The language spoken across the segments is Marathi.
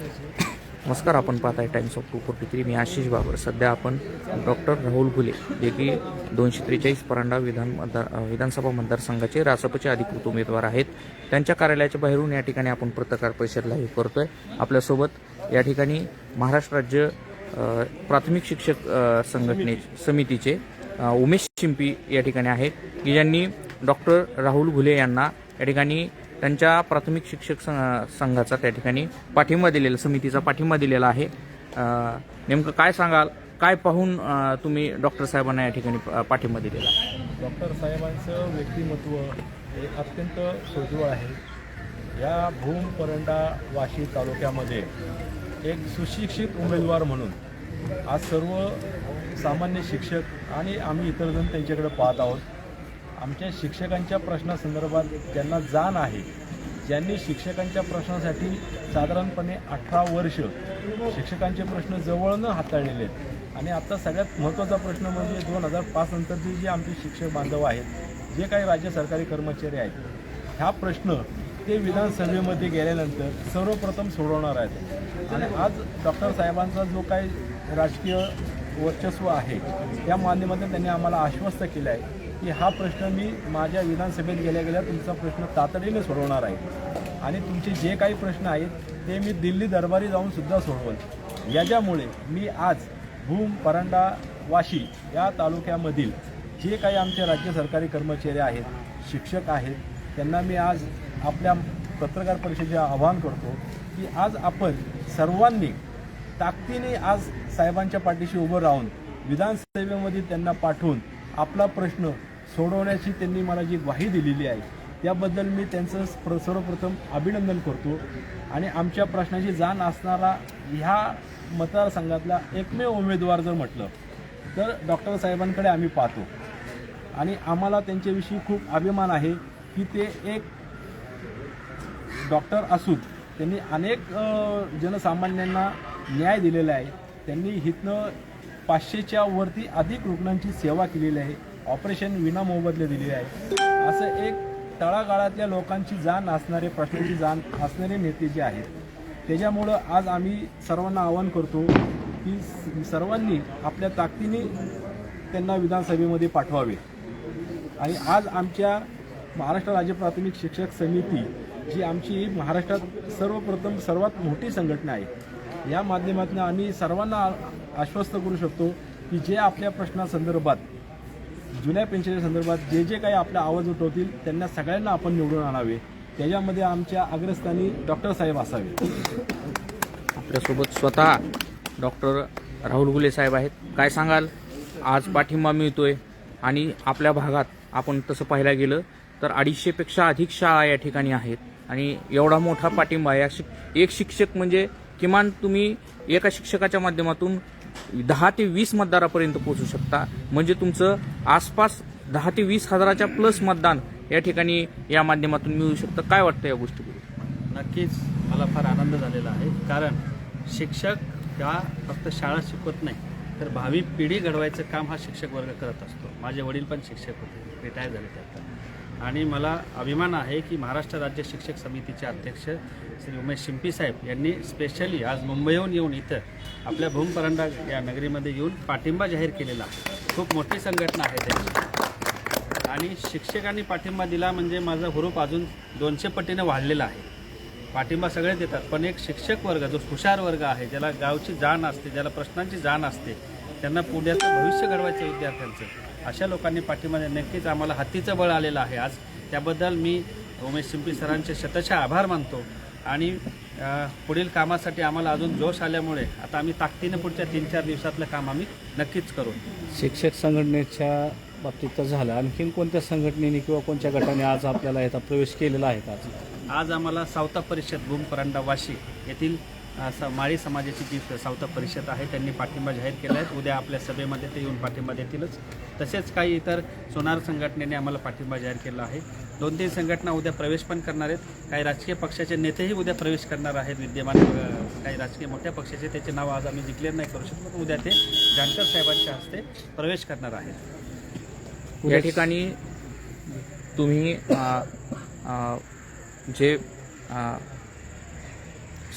नमस्कार आपण पाहताय Times of two forty three मी आशिष बाबर. सध्या आपण डॉक्टर राहुल घुले जे की दोनशे त्रेचाळीस परांडा विधान मतदार विधानसभा मतदारसंघाचे रासपचे अधिकृत उमेदवार आहेत. त्यांच्या कार्यालयाच्या बाहेरून या ठिकाणी आपण पत्रकार परिषदला हे करतोय. आपल्यासोबत या ठिकाणी महाराष्ट्र राज्य प्राथमिक शिक्षक संघटने समितीचे उमेश शिंपी या ठिकाणी आहेत की ज्यांनी डॉक्टर राहुल घुले यांना या ठिकाणी त्यांच्या प्राथमिक शिक्षक संघाचा त्या ठिकाणी पाठिंबा दिलेला समितीचा पाठिंबा दिलेला आहे. नेमकं काय सांगाल? काय पाहून तुम्ही डॉक्टर साहेबांना या ठिकाणी प- पाठिंबा दिलेला डॉक्टर साहेबांचं व्यक्तिमत्व हे अत्यंत सोज्वळ आहे. या भूम परंडा वाशी तालुक्यामध्ये एक सुशिक्षित उमेदवार म्हणून आज सर्व सामान्य शिक्षक आणि आम्ही इतर जण त्यांच्याकडे पाहत आहोत. आमच्या शिक्षकांच्या प्रश्नासंदर्भात ज्यांना जाण आहे ज्यांनी शिक्षकांच्या प्रश्नासाठी साधारणपणे अठरा वर्ष शिक्षकांचे प्रश्न जवळनं हाताळलेले आहेत. आणि आता सगळ्यात महत्त्वाचा प्रश्न म्हणजे दोन हजार पाच नंतरचे जे आमचे शिक्षक बांधव आहेत जे काही राज्य सरकारी कर्मचारी आहेत ह्या प्रश्न ते विधानसभेमध्ये गेल्यानंतर सर्वप्रथम सोडवणार आहेत. आणि आज डॉक्टर साहेबांचा जो काही राजकीय वर्चस्व आहे त्या माध्यमातून त्यांनी आम्हाला आश्वस्त केलं आहे. की हा प्रश्न मी माझ्या विधानसभेत गेल्या गेल्या तुमचा प्रश्न तातडीने सोडवणार आहे. आणि तुमचे जे काही प्रश्न आहेत ते मी दिल्ली दरबारी जाऊन सुद्धा सोडवल. याच्यामुळे मी आज भूम परांडा वाशी या तालुक्यामधील जे काही आमचे राज्य सरकारी कर्मचारी आहेत शिक्षक आहेत त्यांना मी आज आपल्या पत्रकार परिषदेचे आवाहन करतो की आज आपण सर्वांनी ताकदीने आज साहेबांच्या पाठीशी उभं राहून विधानसभेमध्ये त्यांना पाठवून आपला प्रश्न सोडवण्याची त्यांनी मला जी ग्वाही दिलेली आहे त्याबद्दल मी त्यांचं प्र सर्वप्रथम अभिनंदन करतो. आणि आमच्या प्रश्नाची जाण असणारा ह्या मतदारसंघातला एकमेव उमेदवार जर म्हटलं तर डॉक्टर साहेबांकडे आम्ही पाहतो. आणि आम्हाला त्यांच्याविषयी खूप अभिमान आहे की ते एक डॉक्टर असून त्यांनी अनेक जनसामान्यांना न्याय दिलेला आहे. त्यांनी हिथनं पाचशेच्या वरती अधिक रुग्णांची सेवा केलेली आहे. ऑपरेशन विना मोबदले दिलेले आहे. असं एक तळागाळातल्या लोकांची जाण असणारे प्रश्नांची जाण असणारे नेते जे आहेत त्याच्यामुळं आज आम्ही सर्वांना आवाहन करतो की सर्वांनी आपल्या ताकदीने त्यांना विधानसभेमध्ये पाठवावे. आणि आज आमच्या महाराष्ट्र राज्य प्राथमिक शिक्षक समिती जी आमची महाराष्ट्रात सर्वप्रथम सर्वात मोठी संघटना आहे या माध्यमातून आम्ही सर्वांना आश्वस्त करू शकतो की जे आपल्या प्रश्नासंदर्भात जुन्या पेन्शनच्या संदर्भात जे जे काही आपला आवाज उठवतील त्यांना सगळ्यांना आपण निवडून आणावे. त्याच्यामध्ये आमच्या अग्रस्थानी डॉक्टर साहेब असावे. आपल्यासोबत स्वतः डॉक्टर राहुल गुले साहेब आहेत. काय सांगाल? आज पाठिंबा मिळतोय आणि आपल्या भागात आपण तसं पाहायला गेलं तर अडीचशेपेक्षा अधिक शाळा या ठिकाणी आहेत आणि एवढा मोठा पाठिंबा या शिक एक शिक्षक म्हणजे किमान तुम्ही एका शिक्षकाच्या माध्यमातून दहा ते वीस मतदारापर्यंत पोहोचू शकता. म्हणजे तुमचं आसपास दहा ते वीस हजाराच्या प्लस मतदान या ठिकाणी या माध्यमातून मिळू शकतं. काय वाटतं या गोष्टीबद्दल? नक्कीच मला फार आनंद झालेला आहे. कारण शिक्षक हा फक्त शाळा शिकवत नाही तर भावी पिढी घडवायचं काम हा शिक्षक वर्ग करत असतो. माझे वडील पण शिक्षक होते. रिटायर झाले ते आता. आणि मला अभिमान आहे की महाराष्ट्र राज्य शिक्षक समितीचे अध्यक्ष श्री उमेश शिंपी साहेब यांनी स्पेशली आज मुंबईहून येऊन इथं आपल्या भूमपरंडा या नगरीमध्ये येऊन पाठिंबा जाहीर केलेला खूप मोठी संघटना आहे त्यांची. आणि शिक्षकांनी पाठिंबा दिला म्हणजे माझा हुरूप अजून दोनशे पटीने वाढलेला आहे. पाठिंबा सगळे देतात पण एक शिक्षक वर्ग जो हुशार वर्ग आहे ज्याला गावची जाण असते ज्याला प्रश्नांची जाण असते त्यांना पुण्याचं भविष्य घडवायचं आहे विद्यार्थ्यांचं. अशा लोकांनी दिला. नक्कीच आम्हाला हत्तीचं बळ आलेलं आहे. आज त्याबद्दल मी उमेश शिंपी सरांचे शतशः आभार मानतो. आणि पुढील कामासाठी आम्हाला अजून जोश आल्यामुळे आता आम्ही ताकदीनं पुढच्या तीन चार दिवसातलं काम आम्ही नक्कीच करू. शिक्षक संघटनेच्या बाबतीत तर झालं. आणखीन कोणत्या संघटनेने किंवा कोणत्या गटाने आज आपल्याला याचा प्रवेश केलेला आहे का? आज आज आम्हाला सावता परिषद भूम परांडा वाशी येथील माळी समाजाची जी सावता परिषद आहे त्यांनी पाठिंबा जाहीर केला आहे. उद्या आपल्या सभेमध्ये ते येऊन पाठिंबा देतीलच. तसेच काही इतर सोनार संघटनेने आम्हाला पाठिंबा जाहीर केला आहे. दोन तीन संघटना उद्या प्रवेश पण करणार आहेत. काही राजकीय पक्षाचे नेतेही उद्या प्रवेश करणार आहेत. विद्यमान काही राजकीय मोठ्या पक्षाचे त्याचे नाव आज आम्ही डिक्लेअर नाही करू शकतो पण उद्या ते जानकर साहेबांच्या हस्ते प्रवेश करणार आहेत. या ठिकाणी तुम्ही जे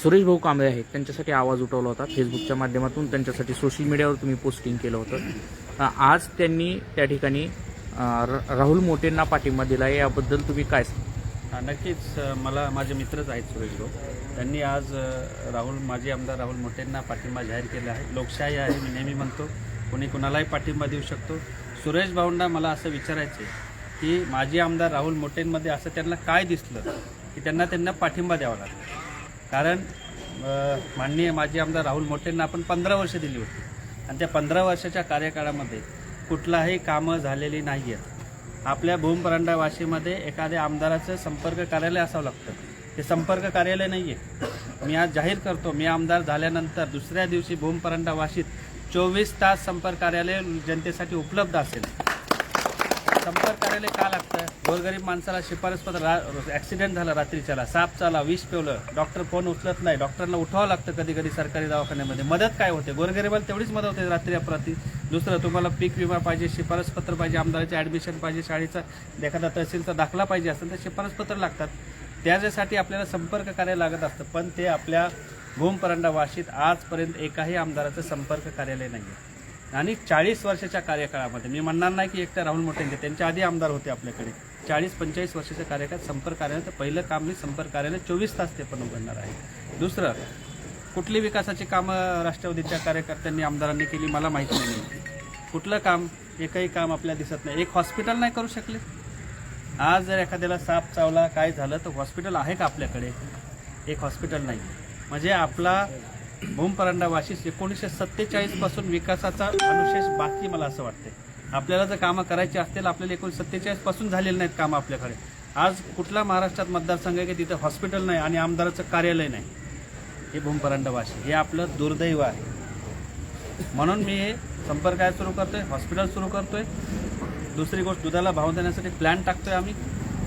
सुरेश भाऊ कांबळे आहेत. त्यांच्यासाठी आवाज उठवला होता. फेसबुकच्या माध्यमातून त्यांच्यासाठी सोशल मीडियावर तुम्ही पोस्टिंग केलं होतं. आज त्यांनी त्या ठिकाणी राहुल मोटेंना पाठिंबा दिला आहे. याबद्दल तुम्ही काय नक्कीच मला माझे मित्रच आहेत सुरेश भाऊ. त्यांनी आज राहुल माजी आमदार राहुल मोटेंना पाठिंबा जाहीर केला आहे. लोकशाही आहे मी नेहमी म्हणतो. कोणी कुणालाही पाठिंबा देऊ शकतो. सुरेश भाऊंना मला असं विचारायचं आहे की माजी आमदार राहुल मोटेंमध्ये असं त्यांना काय दिसलं की त्यांना त्यांना पाठिंबा द्यावा लागला? कारण माननीय माजी आमदार राहुल मोटेंना आपण पंधरा वर्ष दिली होती. आणि त्या पंधरा वर्षाच्या कार्यकाळामध्ये कुठलाही कामं झालेली नाही आहेत आपल्या भूमपरांडा वाशीमध्ये एखाद्या आमदाराचं संपर्क कार्यालय असावं लागतं. ते संपर्क कार्यालय नाही आहे मी आज जाहीर करतो मी आमदार झाल्यानंतर दुसऱ्या दिवशी भूमपरांडा वाशीत चोवीस तास संपर्क कार्यालय जनतेसाठी उपलब्ध असेल. संपर्क कार्यालय का लागतं? गोरगरीब माणसाला शिफारस पत्र रा ॲक्सिडेंट झाला रात्रीच्याला साप चाला विष पेवलं डॉक्टर फोन उचलत नाही डॉक्टरला उठवावं लागतं कधी कधी सरकारी दवाखान्यामध्ये. मदत काय होते? गोरगरिबाला तेवढीच मदत होते रात्री अपराती दुसरं तुम्हाला पीक विमा पाहिजे शिफारस पत्र पाहिजे आमदाराचे ॲडमिशन पाहिजे शाळेचा एखादा तहसीलचा दाखला पाहिजे असेल तर शिफारस पत्र लागतात. त्याच्यासाठी आपल्याला संपर्क कार्य लागत असतं पण ते आपल्या भूमपरंडा वाशीत आजपर्यंत एकाही आमदाराचं संपर्क कार्यालय नाही आहे आणि चाळीस वर्षाच्या कार्यकाळामध्ये मी म्हणणार नाही की एकट्या राहुल मोठेंचे त्यांच्या आधी आमदार होते आपल्याकडे. चाळीस पंचेचाळीस वर्षाच्या कार्यकाळात संपर्क कार्यालय तर पहिलं काम मी संपर्क कार्यालय चोवीस तास ते पण उघडणार आहे. दुसरं कुठली विकासाची कामं राष्ट्रवादीच्या कार्यकर्त्यांनी आमदारांनी केली मला माहिती नाही. कुठलं काम? एकही काम आपल्याला दिसत नाही. एक हॉस्पिटल नाही करू शकले. आज जर एखाद्याला साप चावला काय झालं तर हॉस्पिटल आहे का आपल्याकडे? एक हॉस्पिटल नाही. म्हणजे आपला भूमपरांडा वाशीस एकोणीसशे सत्तेचाळीसपासून विकासाचा अनुशेष बाकी मला असं वाटते आपल्याला जर कामं करायची असतील आपल्याला एकोणीसशे सत्तेचाळीसपासून झालेली नाहीत कामं आपल्याकडे. आज कुठला महाराष्ट्रात मतदारसंघ आहे की तिथं हॉस्पिटल नाही आणि आमदाराचं कार्यालय नाही? हे भूमपरांडावाशी हे आपलं दुर्दैव आहे. म्हणून मी हे संपर्क काय सुरू करतोय? हॉस्पिटल सुरू करतोय. दुसरी गोष्ट दुधाला भाव देण्यासाठी प्लॅन टाकतोय आम्ही.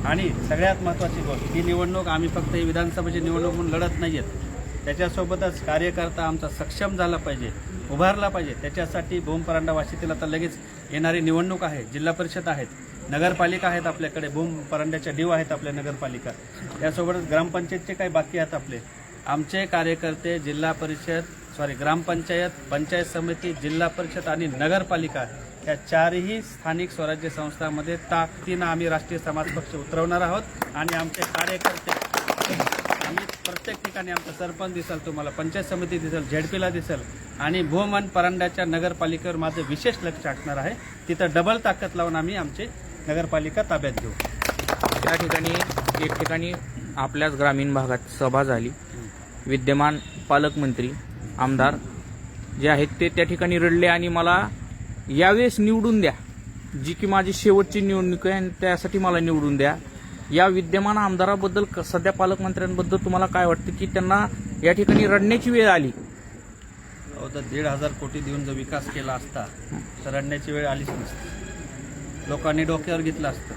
आणि सगळ्यात महत्त्वाची गोष्ट ही निवडणूक आम्ही फक्त ही विधानसभेची निवडणूक म्हणून लढत नाही आहेत त्याच्यासोबतच कार्यकर्ता आमचा सक्षम झाला पाहिजे उभारला पाहिजे. त्याच्यासाठी भूमपरांडा वाशीतील आता लगेच येणारी निवडणूक आहे जिल्हा परिषद आहेत नगरपालिका आहेत आपल्याकडे भूम परांड्याच्या डीव आहेत आपल्या नगरपालिका. त्यासोबतच ग्रामपंचायतचे काही बाकी आहेत आपले. आमचे कार्यकर्ते जिल्हा परिषद सॉरी ग्रामपंचायत पंचायत समिती जिल्हा परिषद आणि नगरपालिका या चारही स्थानिक स्वराज्य संस्थांमध्ये ताकदीनं आम्ही राष्ट्रीय समाज पक्ष उतरवणार आहोत आणि आमचे कार्यकर्ते आम्ही प्रत्येक ठिकाणी आमचा सरपंच दिसेल तुम्हाला पंचायत समिती दिसेल झेडपीला दिसेल आणि भूम आणि परांड्याच्या नगरपालिकेवर माझं विशेष लक्ष असणार आहे. तिथं डबल ताकद लावून आम्ही आमचे नगरपालिका ताब्यात घेऊ. त्या ठिकाणी एक ठिकाणी आपल्याच ग्रामीण भागात सभा झाली. विद्यमान पालकमंत्री आमदार जे आहेत ते त्या ठिकाणी रडले आणि मला यावेळेस निवडून द्या. जी की माझी शेवटची निवडणूक आहे आणि त्यासाठी मला निवडून द्या. या विद्यमान आमदाराबद्दल क- सध्या पालकमंत्र्यांबद्दल तुम्हाला काय वाटतं की त्यांना या ठिकाणी रडण्याची वेळ आली? अहो तर दीड हजार कोटी देऊन जर विकास केला असता तर रडण्याची वेळ आलीच नसती. लोकांनी डोक्यावर घेतलं असतं.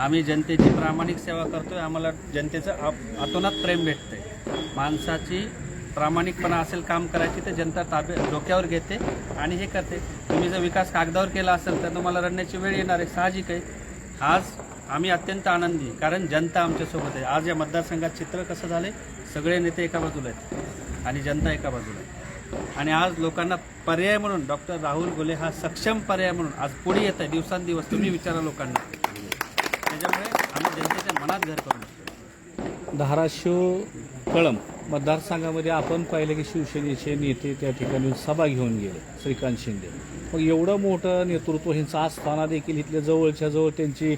आम्ही जनतेची प्रामाणिक सेवा करतोय आम्हाला जनतेचं आप- अतोनात प्रेम भेटतंय. माणसाची प्रामाणिकपणा असेल काम करायची तर जनता ताबे डोक्यावर घेते आणि हे करते. तुम्ही जर विकास कागदावर केला असेल तर तुम्हाला रडण्याची वेळ येणार आहे साहजिक आहे. आज आम्ही अत्यंत आनंदी कारण जनता आमच्यासोबत आहे. आज या मतदारसंघात चित्र कसं झालंय? सगळे नेते एका बाजूला आहेत आणि जनता एका बाजूला आहे. आणि आज लोकांना पर्याय म्हणून डॉक्टर राहुल गोले हा सक्षम पर्याय म्हणून आज पुढे येत आहे. दिवसांदिवस तुम्ही विचारा लोकांना. त्याच्यामुळे आम्ही जनतेच्या मनात घर करू. धाराशिव कळम मतदारसंघामध्ये आपण पाहिलं की शिवसेनेचे नेते त्या ठिकाणी सभा घेऊन गेले श्रीकांत शिंदे. मग एवढं मोठं नेतृत्व ह्यांचं असताना देखील इथल्या जवळच्या जवळ त्यांची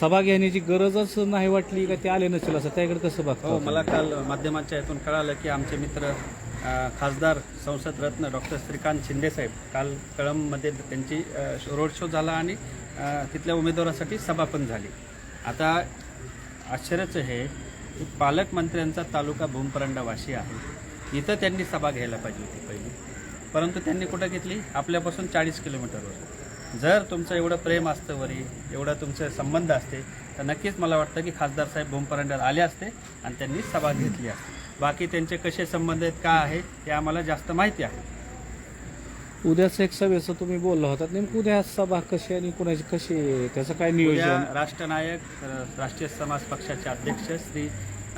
सभा घेण्याची गरजच नाही वाटली का? ते आले नसेल असं. त्याकडे कसं बघतो? हो, मला काल माध्यमांच्या यातून कळालं की आमचे मित्र खासदार संसद रत्न डॉक्टर श्रीकांत शिंदे साहेब काल कळममध्ये त्यांची रोड शो झाला आणि तिथल्या उमेदवारासाठी सभा पण झाली. आता आश्चर्यच हे पालकमंत्र्यांचा तालुका भूमपरंडा वाशी आहे. इथं त्यांनी सभा घ्यायला पाहिजे होती पहिली. परंतु त्यांनी कुठं घेतली? आपल्यापासून चाळीस किलोमीटरवर जर तुमचं एवढं प्रेम असतं वरी एवढं तुमचे संबंध असते तर नक्कीच मला वाटतं की खासदार साहेब भूमपरंड्यात आले असते आणि त्यांनी सभा घेतली असते. बाकी त्यांचे कसे संबंध आहेत का आहेत हे आम्हाला जास्त माहिती आहे. उद्याच एक सभेचं तुम्ही बोलला होता. नेमकं उद्या सभा कशी आणि कुणाची कशी आहे? त्याचं काय उद्या नियोजन राष्ट्रनायक अ, राष्ट्रीय समाज पक्षाचे अध्यक्ष श्री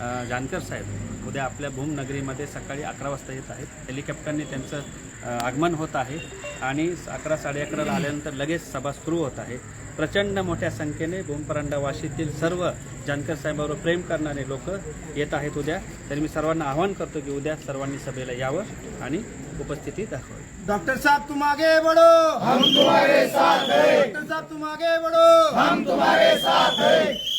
अ, जानकर साहेब उद्या आपल्या भूमनगरीमध्ये सकाळी अकरा वाजता येत आहेत. हेलिकॉप्टरने त्यांचं अ, आगमन होत आहे आणि अकरा साडे अकराला आल्यानंतर लगेच सभा सुरू होत आहे. प्रचंड मोठ्या संख्येने भूमपरांडा वाशीतील सर्व जानकर साहेबांवर प्रेम करणारे लोक येत आहेत उद्या. तरी मी सर्वांना आवाहन करतो की उद्या सर्वांनी सभेला यावं आणि उपस्थिती दाखवावी. डॉक्टर साहब तुम आगे बढ़ो. हम तुम्हारे साथ हैं. डॉक्टर साहब तुम आगे बढ़ो. हम तुम्हारे साथ हैं.